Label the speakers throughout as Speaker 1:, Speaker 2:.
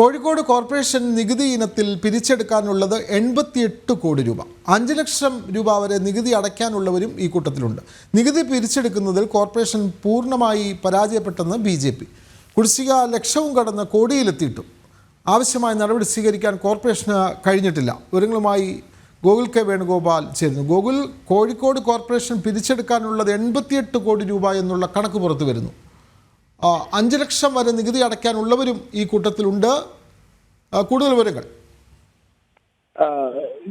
Speaker 1: Kozhikode corporation നികുതി ഇനത്തിൽ പിരിച്ചെടുക്കാനുള്ളത് എൺപത്തിയെട്ട് കോടി രൂപ. അഞ്ച് ലക്ഷം രൂപ വരെ നികുതി അടയ്ക്കാനുള്ളവരും ഈ കൂട്ടത്തിലുണ്ട്. നികുതി പിരിച്ചെടുക്കുന്നതിൽ കോർപ്പറേഷൻ പൂർണമായി പരാജയപ്പെട്ടെന്ന് ബി ജെ പി. കുടിശ്ശിക ലക്ഷവും കടന്ന് കോടിയിലെത്തിയിട്ടും. ആവശ്യമായ നടപടി സ്വീകരിക്കാൻ കോർപ്പറേഷന് കഴിഞ്ഞിട്ടില്ല. വിവരങ്ങളുമായി ഗോകുൽ കെ വേണുഗോപാൽ ചേരുന്നു. ഗോകുൽ കോഴിക്കോട് കോർപ്പറേഷൻ പിരിച്ചെടുക്കാനുള്ളത് എൺപത്തിയെട്ട് കോടി രൂപ എന്നുള്ള കണക്ക് പുറത്തു വരുന്നു. അഞ്ച് ലക്ഷം വരെ നികുതി അടയ്ക്കാനുള്ളവരും ഈ കൂട്ടത്തിലുണ്ട്. കൂടുതൽ വിവരങ്ങൾ.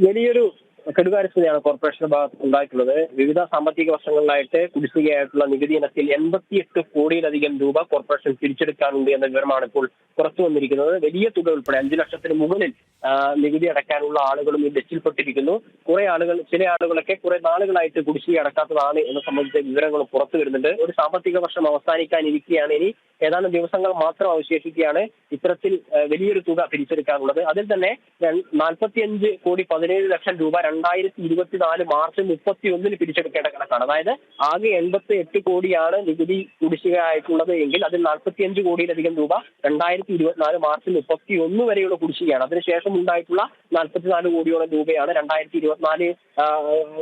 Speaker 2: വലിയൊരു കെടുകാര്യസ്ഥതയാണ് കോർപ്പറേഷന്റെ ഭാഗത്ത് ഉണ്ടായിട്ടുള്ളത്. വിവിധ സാമ്പത്തിക വർഷങ്ങളിലായിട്ട് കുടിശ്ശികയായിട്ടുള്ള നികുതി ഇനത്തിൽ എൺപത്തിയെട്ട് കോടിയിലധികം രൂപ കോർപ്പറേഷൻ തിരിച്ചെടുക്കാനുണ്ട് എന്ന വിവരമാണ് ഇപ്പോൾ പുറത്തു വന്നിരിക്കുന്നത്. വലിയ തുക ഉൾപ്പെടെ അഞ്ചു ലക്ഷത്തിന് മുകളിൽ നികുതി അടയ്ക്കാനുള്ള ആളുകളും ഈ ലിസ്റ്റിൽപ്പെട്ടിരിക്കുന്നു കുറെ ആളുകൾ ചില ആളുകളൊക്കെ കുറെ നാളുകളായിട്ട് കുടിശ്ശിക അടക്കാത്തതാണ് എന്ന് സംബന്ധിച്ച വിവരങ്ങൾ പുറത്തു വരുന്നുണ്ട്. ഒരു സാമ്പത്തിക വർഷം അവസാനിക്കാനിരിക്കുകയാണ് ഇനി ഏതാനും ദിവസങ്ങൾ മാത്രം അവശേഷിക്കുകയാണ് ഇത്തരത്തിൽ വലിയൊരു തുക പിരിച്ചെടുക്കാനുള്ളത്. അതിൽ തന്നെ നാൽപ്പത്തിയഞ്ച് കോടി പതിനേഴ് ലക്ഷം രൂപ രണ്ടായിരത്തി ഇരുപത്തിനാല് മാർച്ച് മുപ്പത്തി ഒന്നിന് പിരിച്ചെടുക്കേണ്ട കണക്കാണ്. അതായത് ആകെ എൺപത്തി എട്ട് കോടിയാണ് നികുതി കുടിശ്ശിക ആയിട്ടുള്ളത് എങ്കിൽ അതിൽ നാൽപ്പത്തിയഞ്ച് കോടിയിലധികം രൂപ രണ്ടായിരത്തി ഇരുപത്തിനാല് മാർച്ച് മുപ്പത്തി ഒന്ന് വരെയുള്ള കുടിശ്ശികയാണ്. അതിനുശേഷം ഉണ്ടായിട്ടുള്ള നാൽപ്പത്തിനാല് കോടിയോളം രൂപയാണ് രണ്ടായിരത്തി ഇരുപത്തിനാല്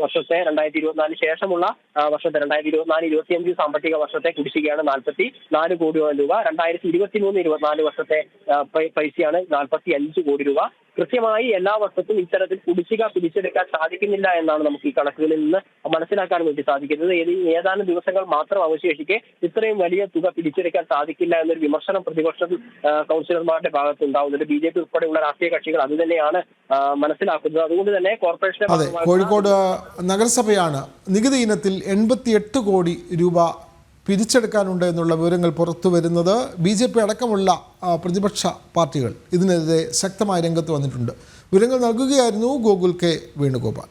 Speaker 2: വർഷത്തെ രണ്ടായിരത്തി ഇരുപത്തിനാല് ശേഷമുള്ള വർഷത്തെ രണ്ടായിരത്തി ഇരുപത്തിനാല് ഇരുപത്തിയഞ്ച് സാമ്പത്തിക വർഷത്തെ കുടിശ്ശികയാണ് നാൽപ്പത്തി നാല് കോടിയോളം രൂപ. രണ്ടായിരത്തി ഇരുപത്തി മൂന്ന് ഇരുപത്തിനാല് വർഷത്തെ പൈസയാണ് നാൽപ്പത്തി അഞ്ച് കോടി രൂപ. കൃത്യമായി എല്ലാ വർഷത്തും ഇത്തരത്തിൽ കുടിശ്ശിക പിടിച്ചെടുക്കാൻ സാധിക്കുന്നില്ല എന്നാണ് നമുക്ക് ഈ കണക്കുകളിൽ നിന്ന് മനസ്സിലാക്കാൻ വേണ്ടി സാധിക്കുന്നത്. ഏത് ഏതാനും ദിവസങ്ങൾ മാത്രം അവശേഷിക്കെ ഇത്രയും വലിയ തുക പിടിച്ചെടുക്കാൻ സാധിക്കില്ല എന്നൊരു വിമർശനം പ്രതിപക്ഷ കൗൺസിലർമാരുടെ ഭാഗത്ത് ഉണ്ടാവുന്നുണ്ട്. ബി ജെ പി ഉൾപ്പെടെയുള്ള രാഷ്ട്രീയ കക്ഷികൾ അത് തന്നെയാണ് മനസ്സിലാക്കുന്നത്. അതുകൊണ്ട് തന്നെ കോർപ്പറേഷന്റെ
Speaker 1: കോഴിക്കോട് നഗരസഭയാണ് നികുതി ഇനത്തിൽ എൺപത്തിയെട്ട് കോടി രൂപ പിരിച്ചെടുക്കാനുണ്ട് എന്നുള്ള വിവരങ്ങൾ പുറത്തു വരുന്നത് ബി ജെ പി അടക്കമുള്ള പ്രതിപക്ഷ പാർട്ടികൾ ഇതിനെതിരെ ശക്തമായ രംഗത്ത് വന്നിട്ടുണ്ട്. വിവരങ്ങൾ നൽകുകയായിരുന്നു ഗോകുൽ കെ വേണുഗോപാൽ.